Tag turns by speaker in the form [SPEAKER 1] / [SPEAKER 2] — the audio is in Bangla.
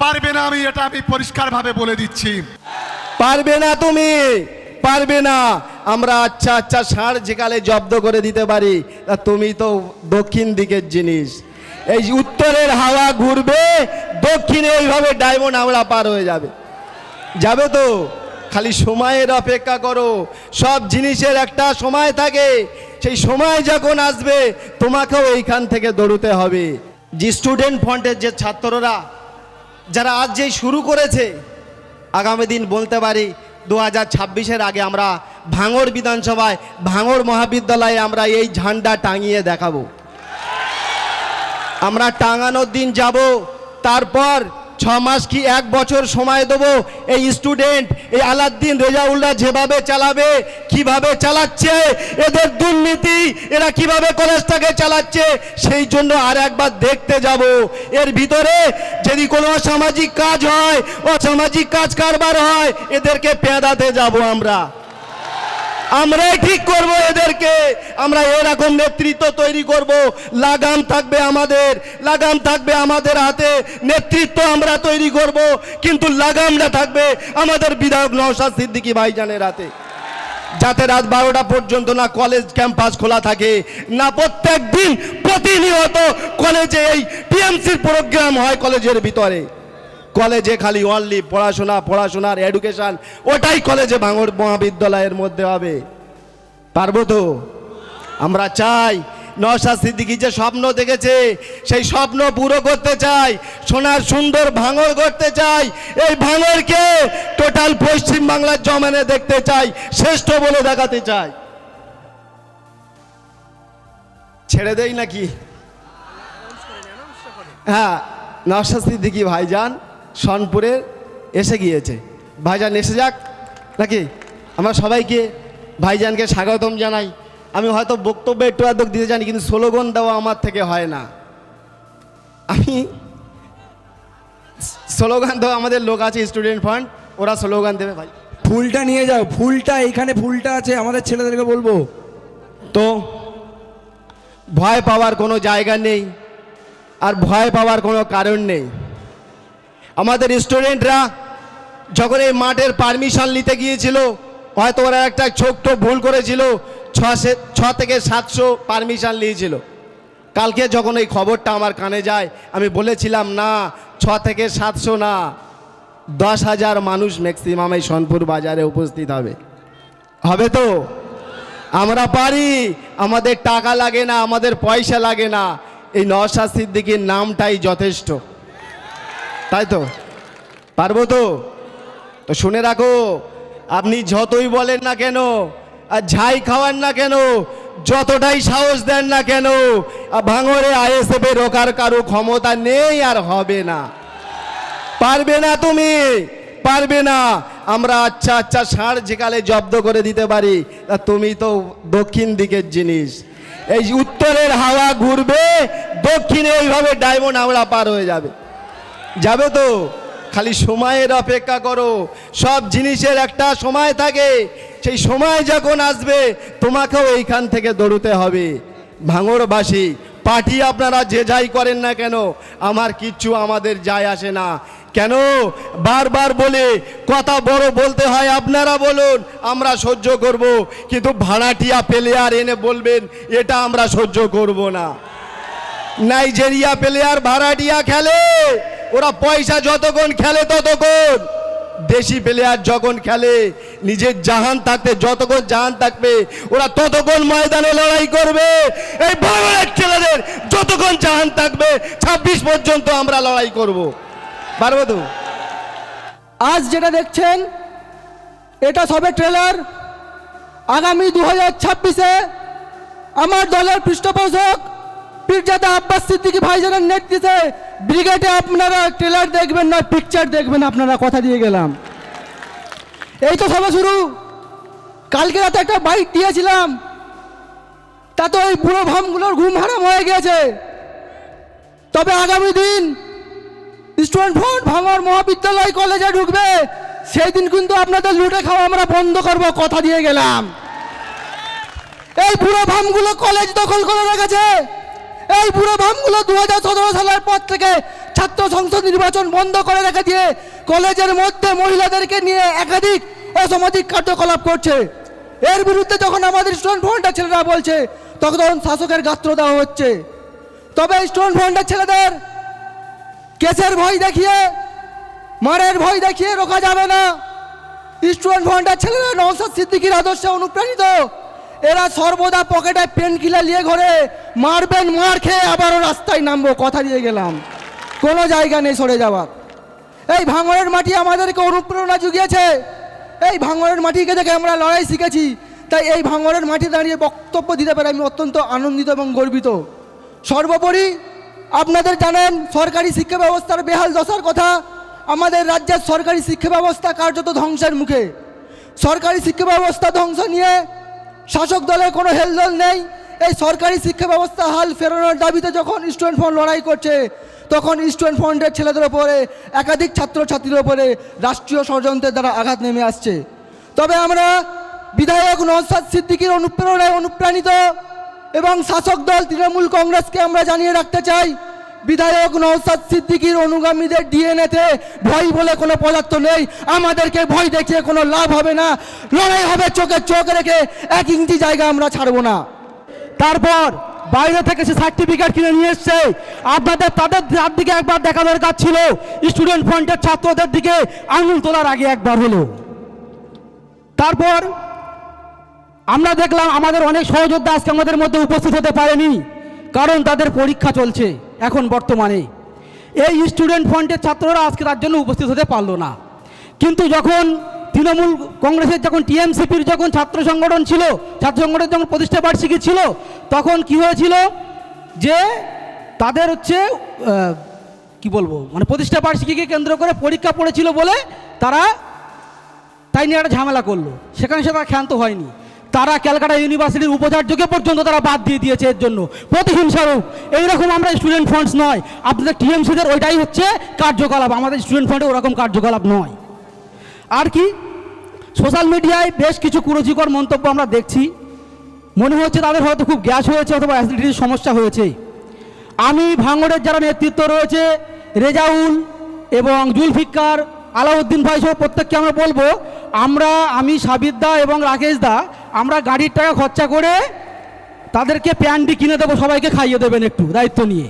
[SPEAKER 1] পারবে না আমি, এটা আমি পরিষ্কারভাবে বলে দিচ্ছি।
[SPEAKER 2] পারবে না তুমি, পারবে না। আমরা আচ্ছা আচ্ছা ষাঁড় যেকালে জব্দ করে দিতে পারি, তা তুমি তো দক্ষিণ দিকের জিনিস। এই উত্তরের হাওয়া ঘুরবে, দক্ষিণে এইভাবে ডায়মন্ড আমরা পার হয়ে যাবে। যাবে তো? খালি সময়ের অপেক্ষা করো। সব জিনিসের একটা সময় থাকে। সেই সময় যখন আসবে, তোমাকেও এইখান থেকে দৌড়তে হবে। যে স্টুডেন্ট ফ্রন্টের যে ছাত্ররা যারা আজ যেই শুরু করেছে, আগামী দিন বলতে পারি দু হাজার ছাব্বিশের আগে আমরা ভাঙড় বিধানসভায়, ভাঙড় মহাবিদ্যালয়ে আমরা এই ঝান্ডা টাঙিয়ে দেখাবো। আমরা টাঙানোর দিন যাব, তারপর ছ মাস কি এক বছর সময় দেবো? এই স্টুডেন্ট এই আলাদ্দিন রেজাউল্লাহ যেভাবে চালাবে, কীভাবে চালাচ্ছে, এদের দুর্নীতি, এরা কীভাবে কলেজটাকে চালাচ্ছে, সেই জন্য আর একবার দেখতে যাব। এর ভিতরে যদি কোনো অসামাজিক কাজ হয়, অসামাজিক কাজ কারবার হয়, এদেরকে পেঁদাতে যাব আমরা। আমরাই ঠিক করব এদেরকে। আমরা এরকম নেতৃত্ব তৈরি করব। লাগাম থাকবে আমাদের, লাগাম থাকবে আমাদের হাতে। নেতৃত্ব আমরা তৈরি করব, কিন্তু লাগামটা থাকবে আমাদের বিধায়ক নওশাদ সিদ্দিকী ভাইজানের হাতে। যাতে রাত বারোটা পর্যন্ত না কলেজ ক্যাম্পাস খোলা থাকে, না প্রত্যেক দিন প্রতিনিয়ত কলেজে এই টিএমসির প্রোগ্রাম হয় কলেজের ভিতরে। কলেজে খালি অনলি পড়াশোনা, পড়াশোনার এডুকেশন ওটাই কলেজে ভাঙড় মহাবিদ্যালয়ের মধ্যে হবে। পারব তো? আমরা চাই নশা সিদ্দিকি যে স্বপ্ন দেখেছে, সেই স্বপ্ন পুরো করতে চাই, সোনার সুন্দর ভাঙর করতে চাই, এই ভাঙরকে টোটাল পশ্চিম বাংলার জমানে দেখতে চাই, শ্রেষ্ঠ বলে দেখাতে চাই। ছেড়ে দেই নাকি? হ্যাঁ নওশাদ সিদ্দিকী ভাইজান সনপুরে এসে গিয়েছে। ভাইজান এসে যাক। নাকি? আমরা সবাইকে ভাইজানকে স্বাগতম জানাই। আমি হয়তো বক্তব্য একটু আধক দিতে জানি কিন্তু স্লোগান দেওয়া আমার থেকে হয় না। আমি স্লোগান দেওয়া আমাদের লোক আছে স্টুডেন্ট ফান্ড। ওরা স্লোগান দেবে ভাই।
[SPEAKER 3] ফুলটা নিয়ে যাও ফুলটা এইখানে ফুলটা আছে আমাদের ছেলেদেরকে বলব।
[SPEAKER 2] তো ভয় পাওয়ার কোনো জায়গা নেই আর ভয় পাওয়ার কোনো কারণ নেই। আমাদের স্টুডেন্টরা যখন এই মাঠের পারমিশন নিতে গিয়েছিল, হয়তো ওরা একটা ছোট্ট ভুল করেছিল ছ থেকে সাতশো পারমিশন নিয়েছিল। কালকে যখন এই খবরটা আমার কানে যায়, আমি বলেছিলাম, না ছ থেকে সাতশো না, দশ হাজার মানুষ ম্যাক্সিমাম এই সোনপুর বাজারে উপস্থিত হবে। হবে তো? আমরা পারি, আমাদের টাকা লাগে না, আমাদের পয়সা লাগে না। এই নওশাদ সিদ্দিকির নামটাই যথেষ্ট। তাই তো? পারব তো? তো শুনে রাখো, আপনি যতই বলেন না কেন, আর ঝাই খাওয়ান না কেন, যতটাই সাহস দেন না কেন ভাঙরে আইএসএফে রোকার কারও ক্ষমতা নেই আর হবে না। পারবে না তুমি, পারবে না। আমরা আচ্ছা আচ্ছা ষাঁড় যেকালে জব্দ করে দিতে পারি, তা তুমি তো দক্ষিণ দিকের জিনিস। এই উত্তরের হাওয়া ঘুরবে, দক্ষিণে ওইভাবে ডায়মন্ড হাওড়া পার হয়ে যাবে। যাবে তো? খালি সময়ের অপেক্ষা করো। সব জিনিসের একটা সময় থাকে। সেই সময় যখন আসবে, তোমাকেও এইখান থেকে দৌড়তে হবে। ভাঙড়বাসী, পার্টি আপনারা যে যাই করেন না কেন, আমার কিচ্ছু আমাদের যায় আসে না। কেন? বারবার বলে, কথা বড় বলতে হয়, আপনারা বলুন, আমরা সহ্য করব। কিন্তু ভাড়াটিয়া প্লেয়ার এনে বলবেন, এটা আমরা সহ্য করব না। নাইজেরিয়া প্লেয়ার ভাড়াটিয়া খেলে। ওরা পয়সা যতক্ষণ খেলে ততক্ষণ দেশি প্লেয়ার যখন খেলে, নিজের জাহান থাকতে যতক্ষণ জাহান থাকবে, ওরা ততক্ষণ ময়দানে লড়াই করবে। এই বাংলার ছেলেদের যতক্ষণ জাহান থাকবে, ছাব্বিশ পর্যন্ত আমরা লড়াই করব। পারব তো
[SPEAKER 4] আজ যেটা দেখছেন, এটা সবে ট্রেলার আগামী দু হাজার ছাব্বিশে আমার দলের পৃষ্ঠপোষক পীরজাদা আব্বাস সিদ্দিকী ভাইজানের নেতৃত্বে ব্রিগেডে আপনারা ট্রেলার দেখবেন না, পিকচার দেখবেন, আপনারা কথা দিয়ে গেলাম। এই তো সবে শুরু। কালকে রাতে একটা বাইক দিয়েছিলাম। তা তো ওই বুড়ো ভামগুলোর ঘুম হারাম হয়ে গেছে। তবে আগামী দিন স্টুডেন্ট ফোন ভাঙর মহাবিদ্যালয় কলেজে ঢুকবে। সেই দিন কিন্তু আপনাদের লুটে খাওয়া আমরা বন্ধ করব, কথা দিয়ে গেলাম। এই বুড়ো ভামগুলো কলেজ দখল করে রেখেছে। এই বুড়ো ভামগুলো দু সালের পর থেকে ছাত্র সংসদ নির্বাচন বন্ধ করে রেখে দিয়ে কলেজের মধ্যে মহিলাদেরকে নিয়ে একাধিক অসামাজিক কার্যকলাপ করছে। এর বিরুদ্ধে যখন আমাদের স্টুডেন্ট ফ্রন্টের ছেলেরা বলছে, তখন শাসকের গাত্র দেওয়া হচ্ছে। তবে স্টুডেন্ট ফ্রন্টের ছেলেদের কেসের ভয় দেখিয়ে, মারের ভয় দেখিয়ে রোকা যাবে না। স্টুডেন্ট ফ্রন্টের ছেলেরা নৌসাদ সিদ্দিকির আদর্শে অনুপ্রাণিত। এরা সর্বদা পকেটে পেন কিলার নিয়ে ঘরে, মারবেন, মার খেয়ে আবারও রাস্তায় নামবো, কথা দিয়ে গেলাম। কোনো জায়গা নেই সরে যাওয়ার। এই ভাঙড়ের মাটি আমাদেরকে অনুপ্রেরণা জুগিয়েছে এই ভাঙড়ের মাটিকে দেখে আমরা লড়াই শিখেছি। তাই এই ভাঙড়ের মাটি দাঁড়িয়ে বক্তব্য দিতে পারে আমি অত্যন্ত আনন্দিত এবং গর্বিত। সর্বোপরি, আপনাদের জানেন, সরকারি শিক্ষা ব্যবস্থার বেহাল দশার কথা। আমাদের রাজ্যের সরকারি শিক্ষা ব্যবস্থা কার্যত ধ্বংসের মুখে। সরকারি শিক্ষা ব্যবস্থা ধ্বংস নিয়ে শাসক দলের কোনো হেলদোল নেই। এই সরকারি শিক্ষা ব্যবস্থা হাল ফেরানোর দাবিতে যখন স্টুডেন্ট ফ্রন্ট লড়াই করছে, তখন স্টুডেন্ট ফ্রন্টের ছেলেদের ওপরে, একাধিক ছাত্রছাত্রীদের ওপরে রাষ্ট্রীয় ষড়যন্ত্রের দ্বারা আঘাত নেমে আসছে। তবে আমরা বিধায়ক নওসাদ সিদ্দিকির অনুপ্রেরণায় অনুপ্রাণিত এবং শাসক দল তৃণমূল কংগ্রেসকে আমরা জানিয়ে রাখতে চাই বিধায়ক নওসাদ সিদ্দিকির অনুগামীদের ডিএনএতে ভয় বলে কোনো পদার্থ নেই। আমাদেরকে ভয় দেখিয়ে কোনো লাভ হবে না। লড়াই হবে চোখে চোখ রেখে। এক ইঞ্চি জায়গা আমরা ছাড়বো না।
[SPEAKER 5] তারপর বাইরে থেকে সে সার্টিফিকেট কিনে নিয়ে এসছে। আপনাদের তাদের তার দিকে একবার দেখা দরকার ছিল। স্টুডেন্ট ফ্রন্টের ছাত্রদের দিকে আঙুল তোলার আগে একবার হলো। তারপর আমরা দেখলাম আমাদের অনেক সহযোদ্ধা আজকে আমাদের মধ্যে উপস্থিত হতে পারেনি। কারণ তাদের পরীক্ষা চলছে। এখন বর্তমানে। এই স্টুডেন্ট ফ্রন্টের ছাত্ররা আজকে তার জন্য উপস্থিত হতে পারল না। কিন্তু যখন তৃণমূল কংগ্রেসের যখন টিএমসিপির যখন ছাত্র সংগঠন ছিল, ছাত্র সংগঠনের যখন প্রতিষ্ঠা বার্ষিকী ছিল, তখন কি হয়েছিল যে তাদের হচ্ছে কি বলব মানে প্রতিষ্ঠা বার্ষিকীকে কেন্দ্র করে পরীক্ষা পড়েছিল বলে তারা তাই নিয়ে একটা ঝামেলা করল। সেখানে সে তারা ক্ষান্ত হয়নি। তারা ক্যালকাটা ইউনিভার্সিটির উপাচার্যকে পর্যন্ত তারা বাদ দিয়ে দিয়েছে এর জন্য। প্রতিহিংসারূপ। এইরকম আমরা স্টুডেন্ট ফান্ডস নয়। আপনাদের টিএমসিদের ওইটাই হচ্ছে কার্যকলাপ। আমাদের স্টুডেন্ট ফান্ডে ওরকম কার্যকলাপ নয়। আর কি? সোশ্যাল মিডিয়ায় বেশ কিছু কুরুচিকর মন্তব্য আমরা দেখছি। মনে হচ্ছে তাদের হয়তো খুব গ্যাস হয়েছে অথবা অ্যাসিডিটির সমস্যা হয়েছে। আমি ভাঙড়ের যারা নেতৃত্ব রয়েছে, রেজাউল এবং জুলফিকার আলাউদ্দিন ভাই সহ প্রত্যেককে আমরা বলব, আমরা, আমি সাবির দা এবং রাকেশ দা আমরা গাড়ির টাকা খরচা করে তাদেরকে প্যান্ডি কিনে দেবো, সবাইকে খাইয়ে দেবেন একটু দায়িত্ব নিয়ে।